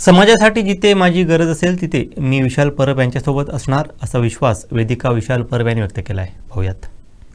समाजासाठी जिथे माझी गरज असेल तिथे मी विशाल परब यांच्यासोबत असणार असा विश्वास वेदिका विशाल परब यांनी व्यक्त केला आहे पाहूयात.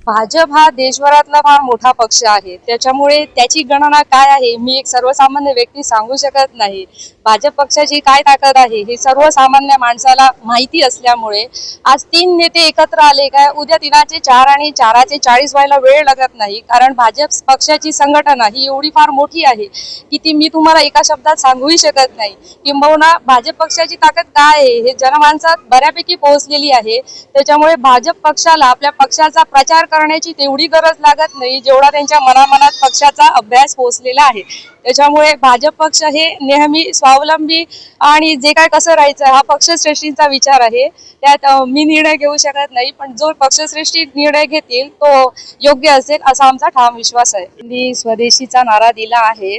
भाजप हा देशभरातला फार मोठा पक्ष आहे. त्याच्यामुळे त्याची गणना काय आहे मी एक सर्वसामान्य व्यक्ती सांगू शकत नाही. भाजप पक्षाची काय ताकद आहे हे सर्वसामान्य माणसाला माहिती असल्यामुळे आज तीन नेते एकत्र आले काय उद्या तिनाचे चार आणि चाराचे चाळीस व्हायला वेळ लागत नाही. कारण भाजप पक्षाची संघटना ही एवढी फार मोठी आहे की ती मी तुम्हाला एका शब्दात सांगूही शकत नाही. किंबहुना भाजप पक्षाची ताकद काय आहे हे जनमानसात बऱ्यापैकी पोहोचलेली आहे. त्याच्यामुळे भाजप पक्षाला आपल्या पक्षाचा प्रचार करण्याची तेवढी गरज लागत नाही जेवढा त्यांच्या मनामनात पक्षाचा अभ्यास पोहोचलेला आहे. त्याच्यामुळे भाजप पक्ष हे नेहमी स्वावलंबी आणि जे काय कसं राहायचं हा पक्षश्रेष्ठींचा विचार आहे. त्यात मी निर्णय घेऊ शकत नाही पण जो पक्षश्रेष्ठी निर्णय घेतील तो योग्य असेल असा आमचा ठाम विश्वास आहे. मी स्वदेशीचा नारा दिला आहे.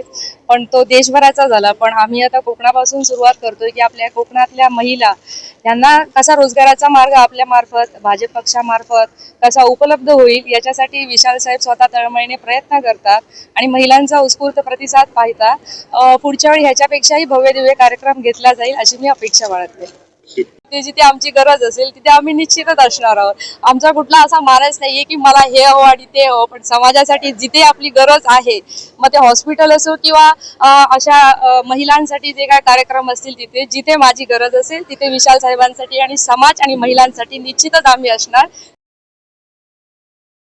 पण तो देशभराचा झाला. पण आम्ही आता कोकणापासून सुरुवात करतोय की आपल्या कोकणातल्या महिला यांना कसा रोजगाराचा मार्ग आपल्या मार्फत भाजप पक्षामार्फत कसा उपलब्ध होईल याच्यासाठी विशाल साहेब स्वतः तळमळीने प्रयत्न करतात आणि महिलांचा उत्स्फूर्त प्रतिसाद पाहता पुढच्या वेळी ह्याच्यापेक्षाही भव्य दिव्य कार्यक्रम घेतला जाईल अशी मी अपेक्षा बाळगते. ते जिथे आमची गरज असेल तिथे आम्ही निश्चितच असणार आहोत. आमचा कुठला असा मानस नाहीये की मला हे हवं आणि ते हवं पण समाजासाठी जिथे आपली गरज आहे मग ते हॉस्पिटल असो किंवा अशा महिलांसाठी जे काय कार्यक्रम असतील तिथे जिथे माझी गरज असेल तिथे विशाल साहेबांसाठी आणि समाज आणि महिलांसाठी निश्चितच आम्ही असणार.